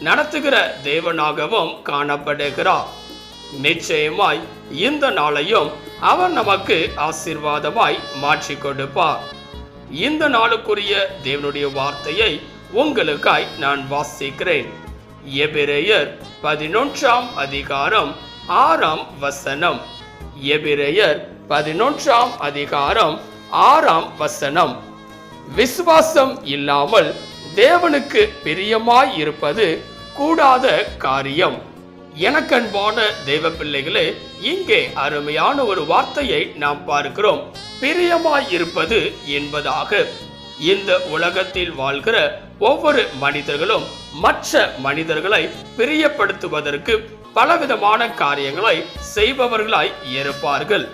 நடத்துகிற தேவனாகவும் காணப்படுகிறார். நிச்சயமாய் இந்த நாளையும் அவர் நமக்கு ஆசீர்வாதமாய் மாற்றி கொடுப்பார். இந்த நாளுக்குரிய தேவனுடைய வார்த்தையை உங்களுக்காய் நான் வாசிக்கிறேன். எபிரேயர் பதினொன்றாம் அதிகாரம் ஆறாம் வசனம். எபிரேயர் பதினொன்றாம் அதிகாரம் ஆறாம் வசனம். விசுவாசம் இல்லாமல் தேவனுக்கு பிரியமாய் இருப்பது கூடாத காரியம். எனக்கன்பான தெய்வ பிள்ளைகளே இங்கே அருமையான ஒரு வார்த்தையை நாம் பார்க்கிறோம். பிரியமாய் இருப்பது என்பதாக. இந்த உலகத்தில் வாழ்கிற ஒவ்வொரு மனிதர்களும் மற்ற மனிதர்களை பிரியப்படுத்துவதற்கு பலவிதமான காரியங்களை செய்பவர்களாய் இருப்பார்கள்.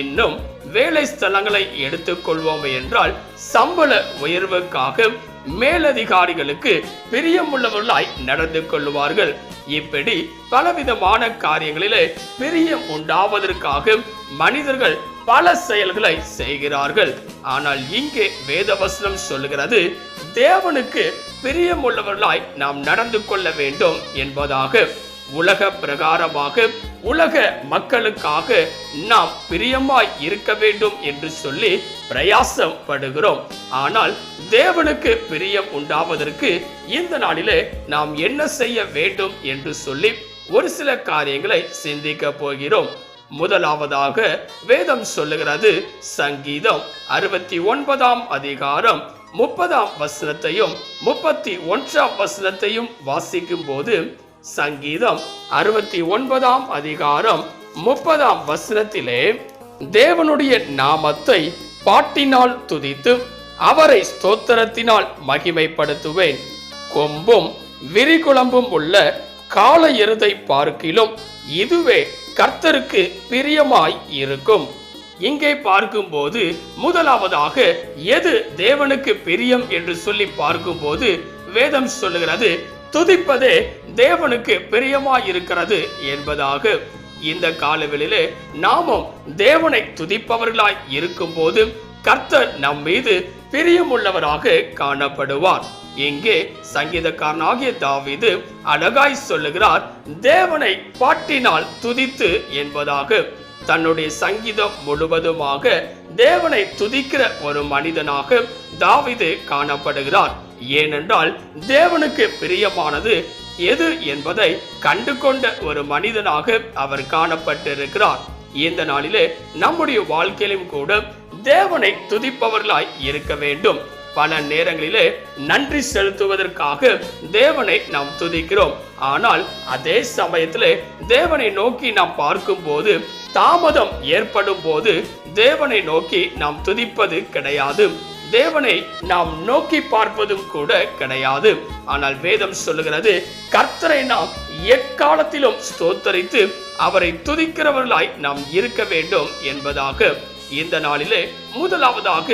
இன்னும் வேலை ஸ்தலங்களை எடுத்துக்கொள்வோம் என்றால் சம்பள உயர்வுக்காக மேலதிகாரிகளுக்கு பிரியமுள்ளவர்களாய் நடந்து கொள்வார்கள் இப்படி பலவிதமான காரியங்களிலே பிரியம் உண்டாவதற்காக மனிதர்கள் பல செயல்களை செய்கிறார்கள். ஆனால் இங்கே வேதவசனம் சொல்லுகிறது தேவனுக்கு பிரியமுள்ளவர்களாய் நாம் நடந்து கொள்ள வேண்டும் என்பதாக. உலக பிரகாரமாக உலக மக்களுக்காக நாம் பிரியமாய் இருக்க வேண்டும் என்று சொல்லி பிரயாசப்படுகிறோம். ஆனால் தேவனுக்கு பிரியம் உண்டாவதற்கு இந்த நாளிலே நாம் என்ன செய்ய வேண்டும் என்று சொல்லி ஒரு சில காரியங்களை சிந்திக்க போகிறோம். முதலாவதாக வேதம் சொல்லுகிறது சங்கீதம் அறுபத்தி ஒன்பதாம் அதிகாரம் முப்பதாம் வசனத்தையும் முப்பத்தி ஒன்றாம் வசனத்தையும் வாசிக்கும் போது சங்கீதம் அறுபத்தி ஒன்பதாம் அதிகாரம் முப்பதாம் வசனத்திலே தேவனுடைய நாமத்தை பாட்டினால் துதித்து அவரை ஸ்தோத்திரத்தினால் மகிமைப்படுத்துவேன். கொம்பும் விரிகுளம்பும் உள்ள கால எருதை பார்க்கிலும் இதுவே கர்த்தருக்கு பிரியமாய் இருக்கும். இங்கே பார்க்கும்போது முதலாவதாக எது தேவனுக்கு பிரியம் என்று சொல்லி பார்க்கும்போது வேதம் சொல்லுகிறது துதிப்பதே தேவனுக்கு பிரியமாயிருக்கிறது என்பதாக இந்த காலவெளியிலே நாமும் தேவனை துதிப்பவர்களாய் இருக்கும்போது கர்த்தர் நம் மீது பிரியமுள்ளவராக காணப்படுவார். இங்கே சங்கீதக்காரனாகிய தாவிது அழகாய் சொல்லுகிறார் தேவனை பாட்டினால் துதித்து என்பதாக. தன்னுடைய சங்கீதம் முழுவதுமாக தேவனை துதிக்கிற ஒரு மனிதனாக தாவீது காணப்படுகிறார். ஏனென்றால் தேவனுக்கு பிரியமானது எது என்பதை கண்டு கொண்ட ஒரு மனிதனாக அவர் காணப்பட்டிருக்கிறார். இந்த நாளிலே நம்முடைய வாழ்க்கையிலும் கூட தேவனை துதிப்பவர்களாய் இருக்க வேண்டும். பல நேரங்களிலே நன்றி செலுத்துவதற்காக தேவனை நாம் துதிக்கிறோம். ஆனால் அதே சமயத்திலே தேவனை நோக்கி நாம் பார்க்கும் போது தாமதம் ஏற்படும் போது தேவனை நோக்கி நாம் துதிப்பது கிடையாது. தேவனை நாம் நோக்கி பார்ப்பதும் கூட கிடையாது. ஆனால் வேதம் சொல்லுகிறது கர்த்தரை நாம் எக்காலத்திலும் ஸ்தோத்தரித்து அவரை துதிக்கிறவர்களாய் நாம் இருக்க வேண்டும் என்பதாக. இந்த நாளிலே முதலாவதாக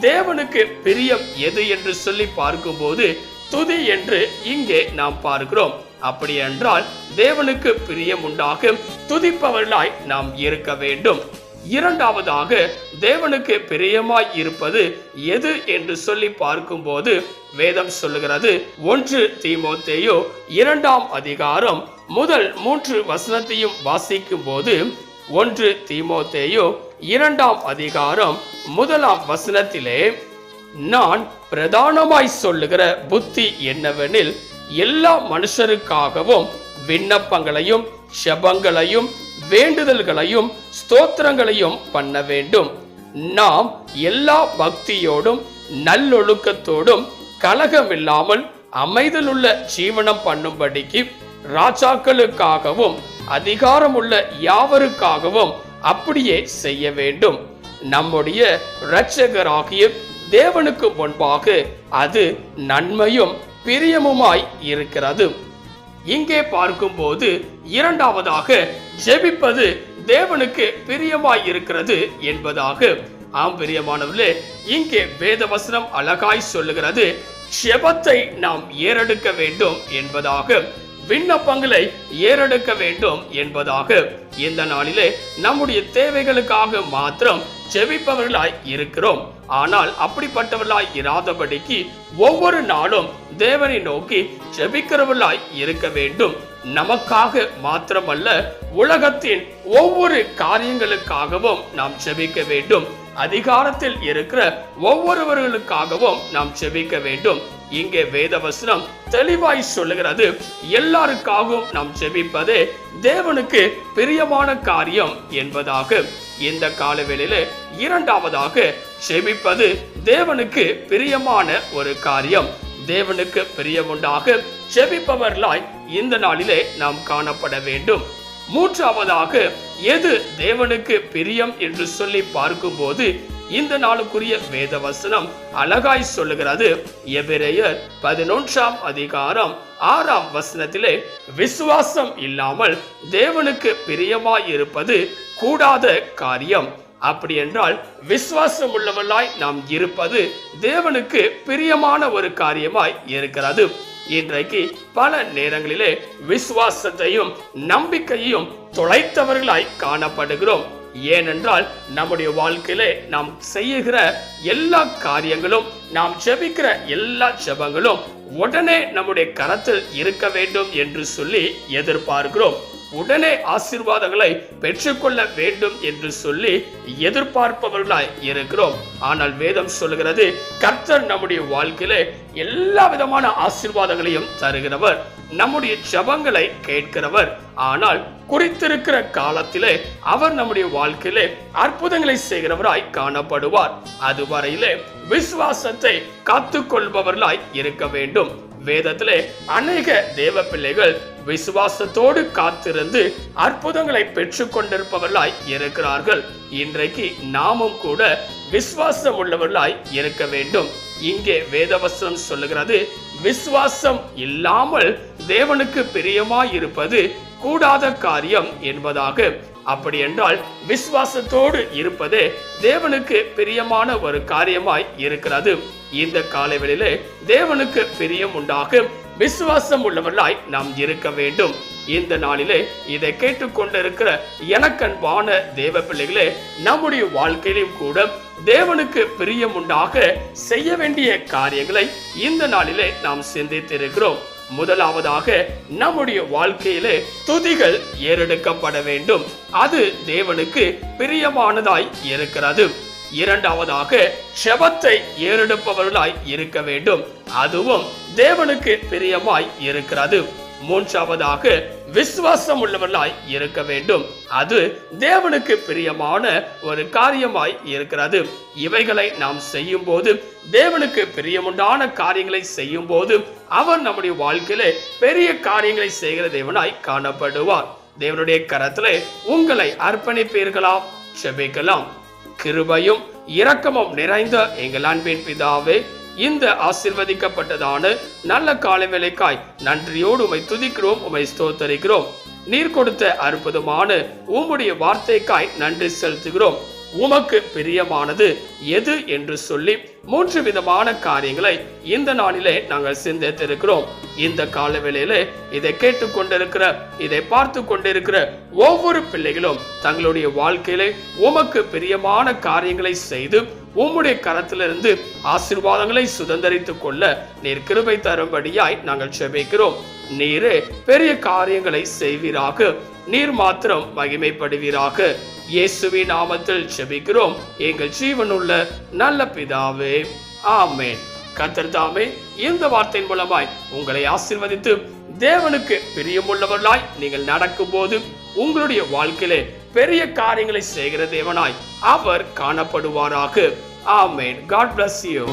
தேவனுக்கு பிரியம் எது என்று சொல்லி பார்க்கும்போது துதி என்று இங்கே நாம் பார்க்கிறோம். அப்படி என்றால் தேவனுக்கு பிரியம் உண்டாகும் துதிப்பவர்களாய் நாம் இருக்க வேண்டும். இரண்டாவதாக தேவனுக்கு பிரியமாய் இருப்பது எது என்று சொல்லி பார்க்கும்போது வேதம் சொல்லுகிறது. ஒன்று தீமோத்தேயோ இரண்டாம் அதிகாரம் முதல் மூன்று வசனத்தையும் வாசிக்கும் போது ஒன்று தீமோத்தேயோ இரண்டாம் அதிகாரம் முதலாம் வசனத்திலே நான் பிரதானமாய் சொல்லுகிற புத்தி என்னவெனில் எல்லா மனுஷருக்காகவும் விண்ணப்பங்களையும் ஷபங்களையும் வேண்டுதல்களையும் ஸ்தோத்திரங்களையும் பண்ண வேண்டும். நாம் எல்லா பக்தியோடும் நல்லொழுக்கத்தோடும் கலகமில்லாமல் அமைதலுள்ள ஜீவனம் பண்ணும்படிக்கு ராஜாக்களுக்காகவும் அதிகாரமுள்ள யாவருக்காகவும் அப்படியே செய்ய வேண்டும். நம்முடைய இரட்சகராகிய தேவனுக்கு முன்பாக அது நன்மையும் பிரியமுமாய் இருக்கிறது. இங்கே பார்க்கும்போது இரண்டாவதாக ஜெபிப்பது தேவனுக்கு பிரியமாய் இருக்கிறது என்பதாக. ஆம் பிரியமானவர்களே இங்கே வேத வசனம் அழகாய் சொல்லுகிறது. ஜெபத்தை நாம் ஏறெடுக்க வேண்டும் என்பதாக. விண்ணப்பங்களை ஏறெடுக்க வேண்டும் என்பதாக இந்த நாளிலே நம்முடைய தேவைகளுக்காக மாத்திரம் செவிப்பவர்களாய் இருக்கிறோம். ஆனால் அப்படிப்பட்டவர்களாய் இராதபடிக்கு ஒவ்வொரு நாளும் தேவனை நோக்கி செபிக்கிறவர்களாய் இருக்க வேண்டும். நமக்காக மாத்திரமல்ல உலகத்தின் ஒவ்வொரு காரியங்களுக்காகவும் நாம் செபிக்க வேண்டும். அதிகாரத்தில் இருக்கிற ஒவ்வொருவர்களுக்காகவும் நாம் செபிக்க வேண்டும். இங்கே வேத வசனம் தெளிவாய் சொல்லுகிறது. எல்லாருக்காகவும் நாம் ஜெபிப்பதே தேவனுக்கு பிரியமான காரியம் என்பதாக இந்த காலவெளியில இரண்டாவதாக செபிப்பது தேவனுக்கு பிரியமான ஒரு காரியம். தேவனுக்கு பிரியமுண்டாக செபிப்பவர்களாய் இந்த நாளிலே நாம் காணப்பட வேண்டும். மூன்றாவதாக எது தேவனுக்கு பிரியம் என்று சொல்லி பார்க்கும்போது இந்த நாளுக்குரிய வேத வசனம் அழகாய் சொல்லுகிறது. எபிரேயர் பதினொன்றாம் அதிகாரம் ஆறாம் வசனத்திலே விசுவாசம் இல்லாமல் தேவனுக்கு பிரியமாய் இருப்பது கூடாத காரியம். அப்படி என்றால் விசுவாசம் உள்ளவர்களாய் நாம் இருப்பது தேவனுக்கு பிரியமான ஒரு காரியமாய் இருக்கிறது. இன்றைக்கு பல நேரங்களிலே விசுவாசத்தையும் நம்பிக்கையையும் தொலைத்தவர்களாய் காணப்படுகிறோம். ஏனென்றால் நம்முடைய வாழ்க்கையிலே நாம் செய்கிற எல்லா காரியங்களும் நாம் ஜெபிக்கிற எல்லா ஜெபங்களும் உடனே நம்முடைய கரத்தில் இருக்க வேண்டும் என்று சொல்லி எதிர்பார்க்கிறோம். உடனே ஆசிர்வாதங்களை பெற்றுக்கொள்ள வேண்டும் என்று சொல்லி எதிர்பார்ப்பவர்களாய் இருக்கிறோம். ஆனால் வேதம் சொல்லுகிறது கர்த்தர் நம்முடைய வாழ்க்கையிலே எல்லா விதமான ஆசீர்வாதங்களையும் தருகிறவர். நம்முடைய ஜபங்களை கேட்கிறவர். ஆனால் குறித்திருக்கிற காலத்திலே அவர் நம்முடைய வாழ்க்கையிலே அற்புதங்களை செய்கிறவராய் காணப்படுவார். அதுவரையிலே விசுவாசத்தை காத்துக்கொள்பவர்களாய் இருக்க வேண்டும். வேதத்திலே அநேக தேவ பிள்ளைகள் விசுவாசத்தோடு காத்திருந்து அற்புதங்களை பெற்று கொண்டிருப்பவர்களாய் இருக்கிறார்கள். இன்றைக்கு நாமும் கூட விசுவாசம் உள்ளவர்களாய் இருக்க வேண்டும். இங்கே வேதவசனம் சொல்லுகிறது விசுவாசம் இல்லாமல் தேவனுக்கு பிரியமாய் இருப்பது கூடாத காரியம் என்பதாக. அப்படி என்றால் விசுவாசத்தோடு இருப்பதே தேவனுக்கு பிரியமான ஒரு காரியமாய் இருக்கிறது. இந்த காலவெளியிலே தேவனுக்கு பிரியம் உண்டாகும். விசுவாசம் உள்ளவர்களாய் நாம் இருக்க வேண்டும். இந்த நாளிலே இதை கேட்டுக்கொண்டிருக்கிற எனக்கன்பான தேவ பிள்ளைகளே நம்முடைய வாழ்க்கையிலும் கூட தேவனுக்கு பிரியம் உண்டாக செய்ய வேண்டிய காரியங்களை இந்த நாளிலே நாம் சிந்தித்திருக்கிறோம். முதலாவதாக நம்முடைய வாழ்க்கையிலே துதிகள் ஏறெடுக்கப்பட வேண்டும். அது தேவனுக்கு பிரியமானதாய் இருக்கிறது. இரண்டாவதாக செபத்தை ஏறெடுப்பவர்களாய் இருக்க வேண்டும். அதுவும் தேவனுக்கு பிரியமாய் இருக்கிறது. மூன்றாவதாக விசுவாசம் உள்ளவர்களாய் இருக்க வேண்டும். அது தேவனுக்கு பிரியமான ஒரு காரியமாய் இருக்கிறது. இவைகளை நாம் செய்யும் போது தேவனுக்கு பிரியமுண்டான காரியங்களை செய்யும் போது அவர் நம்முடைய வாழ்க்கையில பெரிய காரியங்களை செய்கிற தேவனாய் காணப்படுவார். தேவனுடைய கரத்திலே உங்களை அர்ப்பணிப்பீர்களா? செபிக்கலாம். கிருபையும் இரக்கமும் நிறைந்த எங்கள் அன்பின் பிதாவே இந்த ஆசிர்வதிக்கப்பட்டதான நல்ல காலை வேலைக்காய் நன்றியோடு உமை துதிக்கிறோம் உமை ஸ்தோத்தரிக்கிறோம். நீர் கொடுத்த அற்புதமான உம்முடைய வார்த்தைக்காய் நன்றி செலுத்துகிறோம். உமக்கு பிரியமானது எது என்று சொல்லி மூன்று விதமான காரியங்களை இந்த நாளிலே நாங்கள் சிந்தித்திருக்கிறோம். இந்த காலவேளையிலே இதை கேட்டுக்கொண்டிருக்கிற இதை பார்த்து கொண்டிருக்கிற ஒவ்வொரு பிள்ளைகளும் தங்களுடைய வாழ்க்கையிலே உமக்கு பிரியமான காரியங்களை செய்து உம்முடைய கரத்திலிருந்து ஆசீர்வாதங்களை சுதந்திரித்துக் கொள்ள நீர் கிருபை தரும்படியாய் நாங்கள் செபிக்கிறோம். நீரே பெரிய காரியங்களை செய்வீராக. நீர் மாத்திரம் மகிமைப்படுவீராக. இயேசுவின் நாமத்தில் செபிக்கிறோம் எங்கள் ஜீவனுள்ள நல்ல பிதாவே ஆமேன். கர்த்தர் இந்த வார்த்தையின் மூலமாய் உங்களை ஆசீர்வதித்து தேவனுக்கு பிரியமுள்ளவர்களாய் நீங்கள் நடக்கும்போது உங்களுடைய வாழ்க்கையிலே பெரிய காரியங்களை செய்கிற தேவனாய் அவர் காணப்படுவாராக. ஆமேன். God bless you